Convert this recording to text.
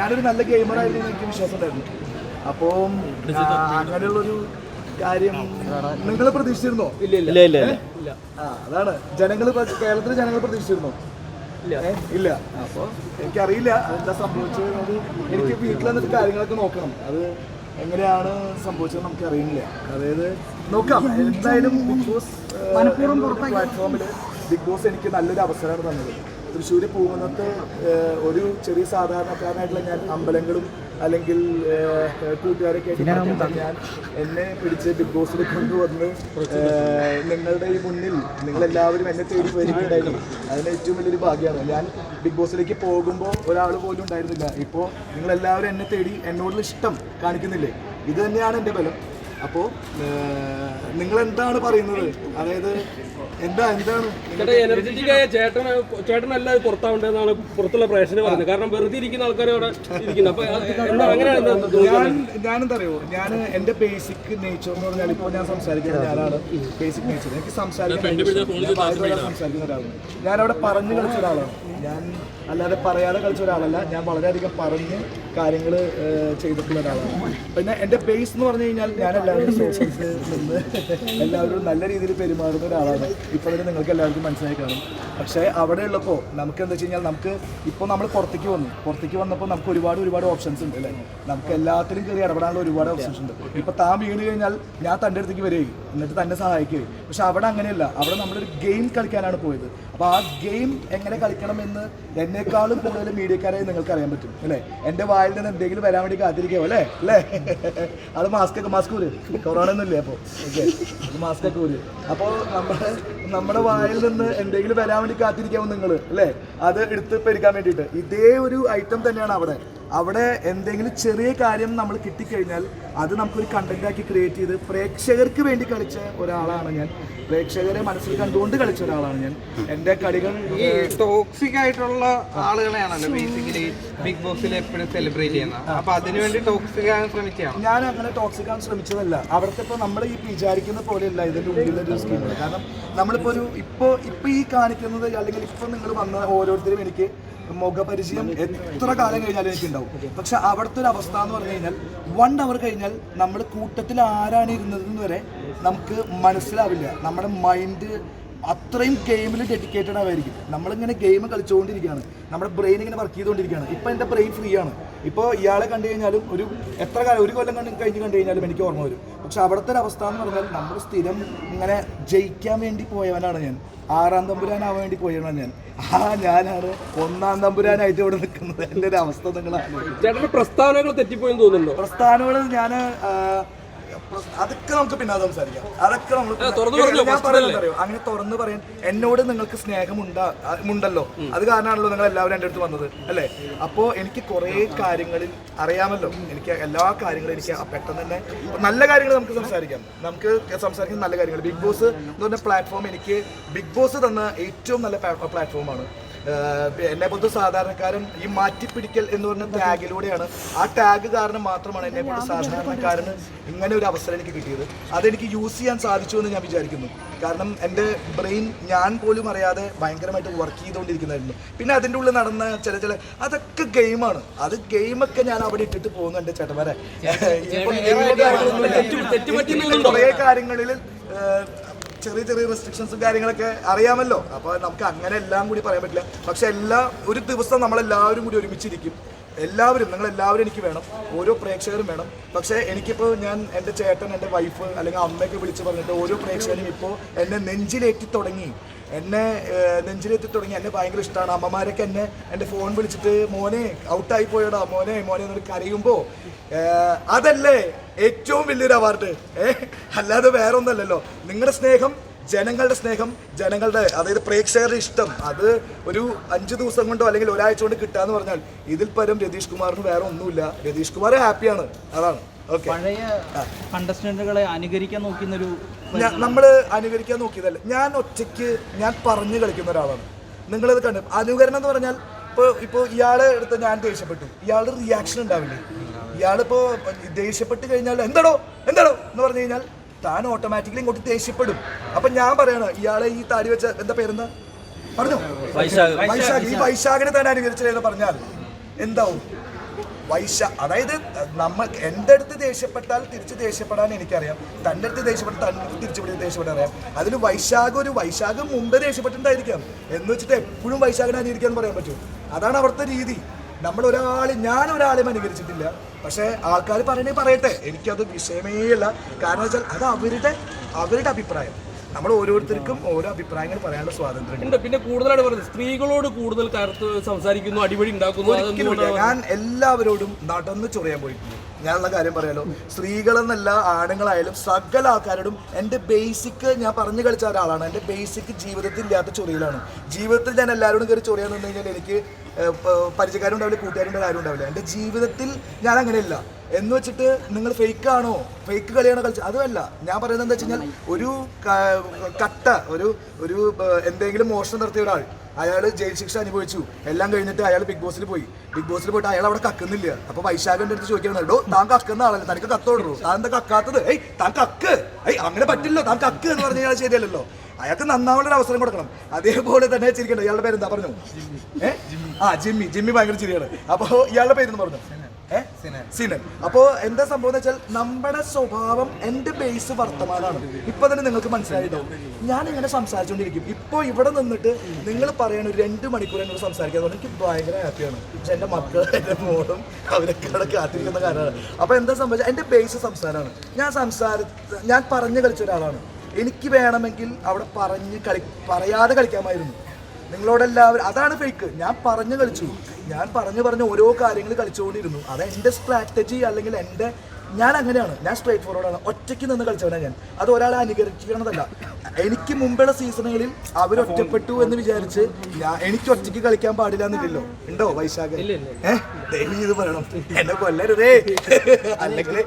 ഞാനൊരു നല്ല ഗെയിമറായിരുന്നു എനിക്ക് വിശ്വാസം ഉണ്ടായിരുന്നു അപ്പോൾ അങ്ങനെയുള്ളൊരു കാര്യം നിങ്ങൾ പ്രതീക്ഷിച്ചിരുന്നോ? ഇല്ല ഇല്ല. ഇല്ല ആ അതാണ്. ജനങ്ങൾ കേരളത്തിലെ ജനങ്ങൾ പ്രതീക്ഷിച്ചിരുന്നോ? ഇല്ല. അപ്പോൾ എനിക്കറിയില്ല എന്താ സംഭവിച്ചത് അത് എനിക്ക് വീട്ടിൽ വന്നിട്ട് കാര്യങ്ങളൊക്കെ നോക്കണം. അത് എങ്ങനെയാണ് സംഭവിച്ചത് നമുക്ക് അറിയില്ല അതായത് നോക്കാം. എന്തായാലും ബിഗ് ബോസ് പ്ലാറ്റ്ഫോമിൽ ബിഗ് ബോസ് എനിക്ക് നല്ലൊരു അവസരമാണ് തന്നത്. തൃശ്ശൂർ പൂങ്കുന്നത്ത് ഒരു ചെറിയ സാധാരണക്കാരനായിട്ടുള്ള ഞാൻ അമ്പലങ്ങളും അല്ലെങ്കിൽ കൂട്ടുകാരൊക്കെ ഞാൻ എന്നെ പിടിച്ച് ബിഗ് ബോസിൽ കൊണ്ടുവന്ന് നിങ്ങളുടെ ഈ മുന്നിൽ നിങ്ങളെല്ലാവരും എന്നെ തേടി വരികയുണ്ടായിരുന്നു. അതിന് ഏറ്റവും വലിയൊരു ഭാഗ്യമാണ്. ഞാൻ ബിഗ് ബോസിലേക്ക് പോകുമ്പോൾ ഒരാൾ പോലും ഉണ്ടായിരുന്നില്ല. ഇപ്പോൾ നിങ്ങളെല്ലാവരും എന്നെ തേടി എന്നോടുള്ള ഇഷ്ടം കാണിക്കുന്നില്ലേ? ഇത് തന്നെയാണ് എന്റെ ബലം. അപ്പോൾ നിങ്ങൾ എന്താണ് പറയുന്നത്? അതായത് എന്താ എന്താണ് എനർജറ്റിക് ആയ ചേട്ടൻ ചേട്ടനല്ല പുറത്താവേണ്ടതെന്നാണ് പുറത്തുള്ള പ്രേക്ഷകർ പറയുന്നത്. കാരണം വെറുതെ ഇരിക്കുന്ന ആൾക്കാർ അവിടെ ഇരിക്കുന്നത് അപ്പൊ അങ്ങനെയാണ് എന്താ ഞാൻ ഞാനെന്താ അറിയോ ഞാൻ എന്റെ ബേസിക് നേച്ചർ എന്ന് പറഞ്ഞാൽ ഇപ്പോൾ ഞാൻ സംസാരിക്കുന്ന ഒരാളാണ്. ബേസിക് നേച്ചർ എനിക്ക് സംസാരിക്കാൻ സംസാരിക്കുന്ന ഒരാളാണ്. ഞാൻ അവിടെ പറഞ്ഞു കളിച്ച ഒരാളാണ്. ഞാൻ അല്ലാതെ പറയാതെ കളിച്ച ഒരാളല്ല. ഞാൻ വളരെയധികം പറഞ്ഞ് കാര്യങ്ങൾ ചെയ്തിട്ടുള്ള ഒരാളാണ്. പിന്നെ എന്റെ ബേസ് എന്ന് പറഞ്ഞു കഴിഞ്ഞാൽ ഞാൻ എല്ലാവരും സോഷ്യൽസ് നിന്ന് എല്ലാവരും നല്ല രീതിയിൽ പെരുമാറുന്ന ഒരാളാണ്. ഇപ്പോൾ തന്നെ നിങ്ങൾക്ക് എല്ലാവർക്കും മനസ്സിലായി കാണും. പക്ഷേ അവിടെ ഉള്ളപ്പോൾ നമുക്ക് എന്താ വെച്ച് കഴിഞ്ഞാൽ നമുക്ക് ഇപ്പോൾ നമ്മൾ പുറത്തേക്ക് വന്നു. പുറത്തേക്ക് വന്നപ്പോൾ നമുക്ക് ഒരുപാട് ഒരുപാട് ഓപ്ഷൻസ് ഉണ്ട് അല്ലേ? നമുക്ക് എല്ലാത്തിലും കയറി ഇടപെടാനുള്ള ഒരുപാട് ഓപ്ഷൻസ് ഉണ്ട്. ഇപ്പോൾ താൻ വീണ് കഴിഞ്ഞാൽ ഞാൻ തന്റെ അടുത്തേക്ക് വരികയും എന്നിട്ട് തന്നെ സഹായിക്കുകയും പക്ഷെ അവിടെ അങ്ങനെയല്ല. അവിടെ നമ്മളൊരു ഗെയിം കളിക്കാനാണ് പോയത്. അപ്പോൾ ആ ഗെയിം എങ്ങനെ കളിക്കണമെന്ന് എന്നെക്കാളും കൂടുതൽ മീഡിയക്കാരെ നിങ്ങൾക്ക് അറിയാൻ പറ്റും അല്ലേ? എന്റെ വായിൽ നിന്ന് എന്തെങ്കിലും വരാൻ വേണ്ടി കാത്തിരിക്കാവോ അല്ലേ? അല്ലേ? അത് മാസ്ക് ഒക്കെ മാസ്ക് ഊര് കൊറോണ ഒന്നുമില്ലേ അപ്പോൾ ഓക്കെ മാസ്ക് ഒക്കെ ഊര്. അപ്പോൾ നമ്മുടെ നമ്മുടെ വായിൽ നിന്ന് എന്തെങ്കിലും വരാൻ വേണ്ടി കാത്തിരിക്കാവും നിങ്ങൾ അല്ലേ? അത് എടുത്ത് പെരുക്കാൻ വേണ്ടിയിട്ട്. ഇതേ ഒരു ഐറ്റം തന്നെയാണ് അവിടെ. അവിടെ എന്തെങ്കിലും ചെറിയ കാര്യം നമ്മൾ കിട്ടിക്കഴിഞ്ഞാൽ അത് നമുക്കൊരു കണ്ടന്റാക്കി ക്രിയേറ്റ് ചെയ്ത് പ്രേക്ഷകർക്ക് വേണ്ടി കളിച്ച ഒരാളാണ് ഞാൻ. പ്രേക്ഷകരെ മനസ്സിൽ കണ്ടുകൊണ്ട് കളിച്ച ഒരാളാണ് ഞാൻ. എന്റെ കളികൾ ഈ ടോക്സിക് ആയിട്ടുള്ള ആളുകളെയാണല്ലോ ബേസിക്കലി ബിഗ് ബോസിൽ എപ്പോഴും സെലിബ്രേറ്റ് ചെയ്യുന്നത് അപ്പൊ അതിനുവേണ്ടി ടോക്സിക് ആകാൻ ശ്രമിക്കുകയാണ്? ഞാൻ അങ്ങനെ ടോക്സിക് ആകാൻ ശ്രമിച്ചതല്ല. അവർക്ക് ഇപ്പോൾ നമ്മൾ ഈ വിചാരിക്കുന്ന പോലെയല്ല ഇതിന്റെ ഉള്ളിലൊരു സ്കീം കാരണം നമ്മളിപ്പോ ഒരു ഇപ്പോൾ ഇപ്പോൾ ഈ കാണിക്കുന്നത് അല്ലെങ്കിൽ ഇപ്പോൾ നിങ്ങൾ വന്ന ഓരോരുത്തരും എനിക്ക് മുഖപരിചയം എത്ര കാലം കഴിഞ്ഞാലും എനിക്ക് ഉണ്ടാവും പക്ഷെ അവിടുത്തെ ഒരു അവസ്ഥ എന്ന് പറഞ്ഞു കഴിഞ്ഞാൽ വൺ അവർ കഴിഞ്ഞാൽ നമ്മൾ കൂട്ടത്തിൽ ആരാണ് ഇരുന്നതെന്ന് വരെ നമുക്ക് മനസ്സിലാവില്ല. നമ്മുടെ മൈൻഡ് അത്രയും ഗെയിമിൽ ഡെഡിക്കേറ്റഡ് ആവായിരിക്കും. നമ്മളിങ്ങനെ ഗെയിം കളിച്ചുകൊണ്ടിരിക്കുകയാണ് നമ്മുടെ ബ്രെയിൻ ഇങ്ങനെ വർക്ക് ചെയ്തുകൊണ്ടിരിക്കുകയാണ് ഇപ്പം എന്റെ ബ്രെയിൻ ഫ്രീ ആണ്. ഇപ്പോൾ ഇയാളെ കണ്ടു കഴിഞ്ഞാലും ഒരു എത്ര കാലം ഒരു കൊല്ലം കണ്ട് കഴിഞ്ഞ് കണ്ടു കഴിഞ്ഞാലും എനിക്ക് ഓർമ്മ വരും. പക്ഷെ അവിടുത്തെ ഒരു അവസ്ഥ എന്ന് പറഞ്ഞാൽ നമ്മൾ സ്ഥിരം ഇങ്ങനെ ജയിക്കാൻ വേണ്ടി പോയവനാണ് ഞാൻ. ആറാം തമ്പുരാനാവാൻ വേണ്ടി പോയവനാണ് ഞാൻ. ആ ഞാനാണ് ഒന്നാം തമ്പുരാനായിട്ട് ഇവിടെ നിൽക്കുന്നത്. എന്റെ ഒരു അവസ്ഥ നിങ്ങളാണ് പ്രസ്ഥാനങ്ങൾ തെറ്റിപ്പോയെന്ന് തോന്നുന്നുണ്ടോ? പ്രസ്ഥാനങ്ങൾ ഞാൻ അതൊക്കെ നമുക്ക് പിന്നെ സംസാരിക്കാം. അതൊക്കെ നമ്മൾ ഞാൻ പറയുന്നത് അറിയോ അങ്ങനെ തുറന്നു പറയാൻ എന്നോട് നിങ്ങൾക്ക് സ്നേഹമുണ്ടാ ഉണ്ടല്ലോ അത് കാരണമാണല്ലോ നിങ്ങൾ എല്ലാവരും എന്റെ അടുത്ത് വന്നത് അല്ലേ? അപ്പോ എനിക്ക് കുറേ കാര്യങ്ങളിൽ അറിയാമല്ലോ. എനിക്ക് എല്ലാ കാര്യങ്ങളും എനിക്ക് പെട്ടെന്ന് തന്നെ നല്ല കാര്യങ്ങൾ നമുക്ക് സംസാരിക്കാം. നമുക്ക് സംസാരിക്കുന്ന നല്ല കാര്യങ്ങൾ. ബിഗ് ബോസ് എന്ന് പറഞ്ഞ പ്ലാറ്റ്ഫോം എനിക്ക് ബിഗ് ബോസ് തന്ന ഏറ്റവും നല്ല പ്ലാറ്റ്ഫോമാണ് എന്നെ പൊതു സാധാരണക്കാരൻ ഈ മാറ്റിപ്പിടിക്കൽ എന്ന് പറഞ്ഞ ടാഗിലൂടെയാണ്. ആ ടാഗ് കാരണം മാത്രമാണ് എന്നെ കൊണ്ട് സാധാരണക്കാരന് ഇങ്ങനെ ഒരു അവസരം എനിക്ക് കിട്ടിയത്. അതെനിക്ക് യൂസ് ചെയ്യാൻ സാധിച്ചു എന്ന് ഞാൻ വിചാരിക്കുന്നു. കാരണം എന്റെ ബ്രെയിൻ ഞാൻ പോലും അറിയാതെ ഭയങ്കരമായിട്ട് വർക്ക് ചെയ്തുകൊണ്ടിരിക്കുന്നതായിരുന്നു. പിന്നെ അതിന്റെ ഉള്ളിൽ നടന്ന ചില ചില അതൊക്കെ ഗെയിമാണ് അത് ഗെയിമൊക്കെ ഞാൻ അവിടെ ഇട്ടിട്ട് പോകുന്നു എന്റെ ചേട്ടന്മാരെ. കുറേ കാര്യങ്ങളിൽ ചെറിയ ചെറിയ റെസ്ട്രിക്ഷൻസും കാര്യങ്ങളൊക്കെ അറിയാമല്ലോ. അപ്പോൾ നമുക്ക് അങ്ങനെ എല്ലാം കൂടി പറയാൻ പറ്റില്ല. പക്ഷെ എല്ലാ ഒരു ദിവസം നമ്മളെല്ലാവരും കൂടി ഒരുമിച്ചിരിക്കും. എല്ലാവരും നിങ്ങൾ എല്ലാവരും എനിക്ക് വേണം. ഓരോ പ്രേക്ഷകരും വേണം. പക്ഷേ എനിക്കിപ്പോൾ ഞാൻ എന്റെ ചേട്ടൻ എന്റെ വൈഫ് അല്ലെങ്കിൽ അമ്മയൊക്കെ വിളിച്ച് പറഞ്ഞിട്ട് ഓരോ പ്രേക്ഷകരും ഇപ്പോൾ എന്നെ നെഞ്ചിലേറ്റി തുടങ്ങി. എന്നെ നെഞ്ചിലേറ്റി തുടങ്ങി. എന്നെ ഭയങ്കര ഇഷ്ടമാണ് അമ്മമാരൊക്കെ എന്നെ എന്റെ ഫോൺ വിളിച്ചിട്ട് മോനെ ഔട്ടായി പോയടാ. മോനെ മോനെ എന്നൊരു കരയുമ്പോൾ അതല്ലേ ഏറ്റവും വലിയൊരു അവാർഡ് ഏഹ് അല്ലാതെ വേറെ ഒന്നല്ലല്ലോ നിങ്ങളുടെ സ്നേഹം ജനങ്ങളുടെ സ്നേഹം ജനങ്ങളുടെ അതായത് പ്രേക്ഷകരുടെ ഇഷ്ടം അത് ഒരു അഞ്ച് ദിവസം കൊണ്ടോ അല്ലെങ്കിൽ ഒരാഴ്ച കൊണ്ട് കിട്ടാന്ന് പറഞ്ഞാൽ ഇതിൽ പരം രതീഷ് കുമാറിന് വേറെ ഒന്നുമില്ല. രതീഷ് കുമാർ ഹാപ്പിയാണ്. അതാണ്. പഴയ കണ്ടസ്റ്റന്റുകളെ അനുകരിക്കാൻ നോക്കുന്നൊരു നമ്മൾ അനുകരിക്കാൻ നോക്കിയതല്ല. ഞാൻ ഒറ്റയ്ക്ക് ഞാൻ പറഞ്ഞു കളിക്കുന്ന ഒരാളാണ്. നിങ്ങളത് കണ്ടു. അനുകരണം എന്ന് പറഞ്ഞാൽ ഇപ്പോൾ ഇപ്പോൾ ഇയാളെ എടുത്ത് ഞാൻ ദേഷ്യപ്പെട്ടു. ഇയാളുടെ റിയാക്ഷൻ ഉണ്ടാവില്ലേ? ഇയാളിപ്പോൾ ദേഷ്യപ്പെട്ട് കഴിഞ്ഞാൽ എന്താണോ എന്താണോ എന്ന് പറഞ്ഞു കഴിഞ്ഞാൽ താൻ ഓട്ടോമാറ്റിക്കലി ഇങ്ങോട്ട് ദേഷ്യപ്പെടും. അപ്പൊ ഞാൻ പറയാണ് ഇയാളെ ഈ താടി വെച്ച എന്താ പേരെന്ന് പറഞ്ഞു? വൈശാഖ്. ഈ വൈശാഖിനെ തന്നെ അനുകരിച്ചില്ലെന്ന് പറഞ്ഞാൽ എന്താവും? വൈശ അതായത് നമ്മൾ എന്റെ അടുത്ത് ദേഷ്യപ്പെട്ടാൽ തിരിച്ച് ദേഷ്യപ്പെടാൻ എനിക്കറിയാം. തന്റെ അടുത്ത് ദേഷ്യപ്പെട്ട് തന്നെ തിരിച്ച് ഇവിടെ ദേഷ്യപ്പെടാൻ അറിയാം. അതിന് വൈശാഖ് ഒരു വൈശാഖ് മുമ്പേ ദേഷ്യപ്പെട്ടിട്ടുണ്ടായിരിക്കാം. എന്ന് വെച്ചിട്ട് എപ്പോഴും വൈശാഖിനെ അനുകരിക്കാൻ പറയാൻ പറ്റും. അതാണ് അവിടുത്തെ രീതി. നമ്മൾ ഒരാളെ ഞാൻ ഒരാളെയും അനുകരിച്ചിട്ടില്ല. പക്ഷേ ആൾക്കാർ പറയണേ പറയട്ടെ. എനിക്കത് വിഷയമേ അല്ല കാരണം വെച്ചാൽ അത് അവരുടെ അവരുടെ അഭിപ്രായം. നമ്മൾ ഓരോരുത്തർക്കും ഓരോ അഭിപ്രായങ്ങൾ പറയാനുള്ള സ്വാതന്ത്ര്യം ഉണ്ട്. പിന്നെ കൂടുതലായിട്ട് പറയുന്നത് സ്ത്രീകളോട് കൂടുതൽ കറുത്ത് സംസാരിക്കുന്നു അടിപൊളി ഉണ്ടാക്കുന്നു ഞാൻ എല്ലാവരോടും നടന്ന് ചൊറിയാൻ പോയിട്ടുണ്ട്. ഞാനുള്ള കാര്യം പറയാലോ. സ്ത്രീകളെന്നല്ല ആണുങ്ങളായാലും സകല ആൾക്കാരോടും എന്റെ ബേസിക് ഞാൻ പറഞ്ഞു കളിച്ച ഒരാളാണ്. എന്റെ ബേസിക് ജീവിതത്തിൽ ഇല്ലാത്ത ചൊറിയിലാണ്. ജീവിതത്തിൽ ഞാൻ എല്ലാവരോടും കയറി ചൊറിയാന്ന് പറഞ്ഞു കഴിഞ്ഞാൽ എനിക്ക് പരിചയക്കാരുണ്ടാവില്ല കൂട്ടുകാരുടെ കാര്യം ഉണ്ടാവില്ല എന്റെ ജീവിതത്തിൽ ഞാൻ അങ്ങനെയല്ല. എന്ന് വെച്ചിട്ട് നിങ്ങൾ ഫേക്ക് ആണോ? ഫേക്ക് കളിയാണോ കളിച്ചത്? അതുമല്ല. ഞാൻ പറയുന്നത് എന്താ വെച്ച് കഴിഞ്ഞാൽ ഒരു കട്ട ഒരു ഒരു എന്തെങ്കിലും മോഷണം നടത്തിയ ഒരാൾ അയാൾ ജയിൽ ശിക്ഷ അനുഭവിച്ചു. എല്ലാം കഴിഞ്ഞിട്ട് അയാൾ ബിഗ് ബോസിൽ പോയി. ബിഗ് ബോസിൽ പോയിട്ട് അയാൾ അവിടെ കക്കുന്നില്ല. അപ്പൊ വൈശാഖന്റെ അടുത്ത് ചോദിക്കുന്നത് ഡോ താൻ കക്കുന്ന ആളല്ലേ തനിക്ക് കത്തോടുള്ളൂ താൻ എന്താ കക്കാത്തത്? ഏയ് താൻ കക്ക്. ഏയ് അങ്ങനെ പറ്റില്ലല്ലോ താൻ കക്ക് എന്ന് പറഞ്ഞു കഴിഞ്ഞാൽ ശരിയല്ലല്ലോ അയാൾക്ക് നന്നാവേണ്ട അവസരം കൊടുക്കണം. അതേപോലെ തന്നെ ചിരിക്കണ്ട ഇയാളുടെ പേര് എന്താ പറഞ്ഞു? ഏഹ് ആ ജിമ്മി. ജിമ്മി ഭയങ്കര ചിരിയാണ്. അപ്പൊ ഇയാളുടെ പേരെന്ന് പറഞ്ഞു? സിനൻ അപ്പോ എന്താ സംഭവം എന്ന് വെച്ചാൽ നമ്മുടെ സ്വഭാവം എന്റെ ബേസ് വർത്തമാനമാണ്. ഇപ്പൊ തന്നെ നിങ്ങൾക്ക് മനസ്സിലായിട്ടോ? ഞാൻ ഇങ്ങനെ സംസാരിച്ചുകൊണ്ടിരിക്കും ഇപ്പൊ ഇവിടെ നിന്നിട്ട് നിങ്ങൾ പറയണ ഒരു രണ്ട് മണിക്കൂർ എന്നോട് സംസാരിക്കാൻ പറഞ്ഞാൽ എനിക്ക് ഭയങ്കര ഹാപ്പിയാണ് പക്ഷെ എന്റെ മക്കൾ എന്റെ മോളും അവരൊക്കെ അവിടെ കാത്തിരിക്കുന്ന കാരണമാണ് അപ്പൊ എന്താ സംഭവിച്ചാൽ എന്റെ ബേസ് സംസാരമാണ്. ഞാൻ സംസാര ഞാൻ പറഞ്ഞു കളിച്ച ഒരാളാണ്. എനിക്ക് വേണമെങ്കിൽ അവിടെ പറഞ്ഞ് കളി പറയാതെ കളിക്കാമായിരുന്നു. നിങ്ങളോടെല്ലാവരും അതാണ് ഫേക്ക് ഞാൻ പറഞ്ഞു കളിച്ചു. ഞാൻ പറഞ്ഞു പറഞ്ഞ് ഓരോ കാര്യങ്ങൾ കളിച്ചുകൊണ്ടിരുന്നു. അത് എന്റെ സ്ട്രാറ്റജി അല്ലെങ്കിൽ എന്റെ ഞാൻ അങ്ങനെയാണ്. ഞാൻ സ്ട്രേറ്റ് ഫോർവേഡാണ് ഒറ്റയ്ക്ക് നിന്ന് കളിച്ചവനാണ് ഞാൻ. അത് ഒരാളെ അനുകരിക്കണതല്ല. എനിക്ക് മുമ്പുള്ള സീസണുകളിൽ അവർ ഒറ്റപ്പെട്ടു എന്ന് വിചാരിച്ച് ഞാൻ എനിക്ക് ഒറ്റയ്ക്ക് കളിക്കാൻ പാടില്ല എന്നില്ലല്ലോ. ഉണ്ടോ വൈശാഖ ഏഹ് ദൈവം ഇത് പറയണം. എന്നെ കൊല്ലരുതേ. അല്ലെങ്കിൽ